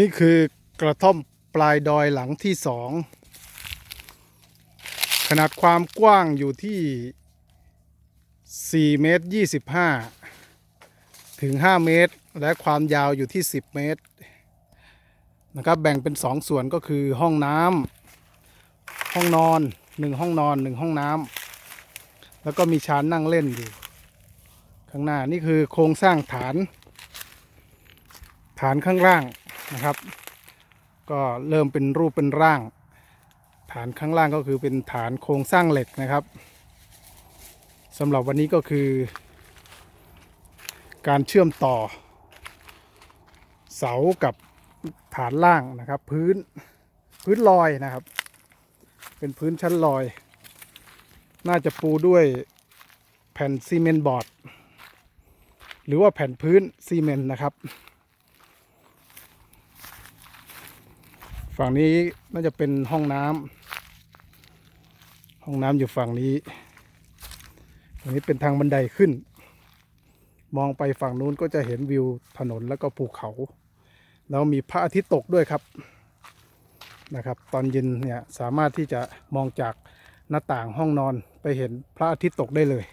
นี่คือกระท่อมปลายดอยหลังที่สองขนาดความกว้างอยู่ที่ 4 เมตร 25 ถึง 5 เมตร และความยาวอยู่ที่ 10 เมตรนะครับแบ่งเป็น 2 ส่วนก็คือห้องน้ำห้องนอน 1 ห้องนอน 1 ห้องน้ำแล้วก็มีชานนั่งเล่นอยู่ ข้างหน้านี่คือโครงสร้างฐาน ฐานข้างล่าง นะครับ ก็เริ่มเป็นรูปเป็นร่าง ฐานข้างล่างก็คือเป็นฐานโครงสร้างเหล็กนะครับสำหรับวันนี้ก็คือ การเชื่อมต่อ เสากับฐานล่างนะครับ พื้นพื้นลอยนะครับ เป็นพื้นชั้นลอย น่าจะปูด้วยแผ่นซีเมนต์บอร์ด หรือว่าแผ่นพื้นซีเมนต์นะครับ ฝั่งนี้น่าจะเป็นห้องน้ำห้องน้ำอยู่ฝั่งนี้ฝั่งนี้เป็นทางบันไดขึ้น มองไปฝั่งนู้นก็จะเห็นวิวถนนแล้วก็ภูเขา แล้วมีพระอาทิตย์ตกด้วยครับนะครับ ตอนเย็นเนี่ยสามารถที่จะมองจากหน้าต่างห้องนอนไปเห็นพระอาทิตย์ตกได้เลย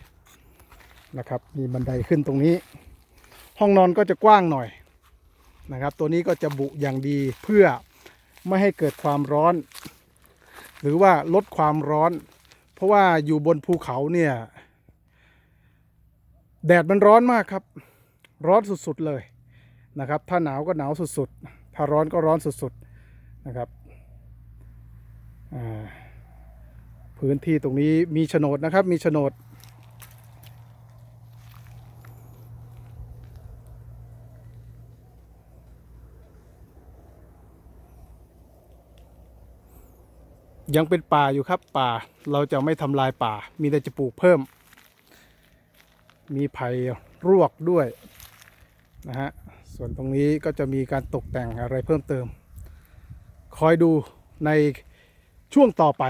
นะครับ มีบันไดขึ้นตรงนี้ ห้องนอนก็จะกว้างหน่อยนะครับ ตัวนี้ก็จะบุอย่างดีเพื่อ ไม่ให้เกิดความร้อน หรือว่าลดความร้อน เพราะว่าอยู่บนภูเขาเนี่ย แดดมันร้อนมากครับ ร้อนสุดๆเลยนะครับ ถ้าหนาวก็หนาวสุดๆ ถ้าร้อนก็ร้อนสุดๆนะครับพื้นที่ตรงนี้มีโฉนดนะครับ มีโฉนด ยังเป็นป่าอยู่ครับป่าเราจะไม่ทำลายป่า มีแต่จะปลูกเพิ่ม มีไผ่รวกด้วยนะฮะส่วนตรงนี้ก็จะมีการตกแต่งอะไรเพิ่มเติม คอยดูในช่วงต่อไป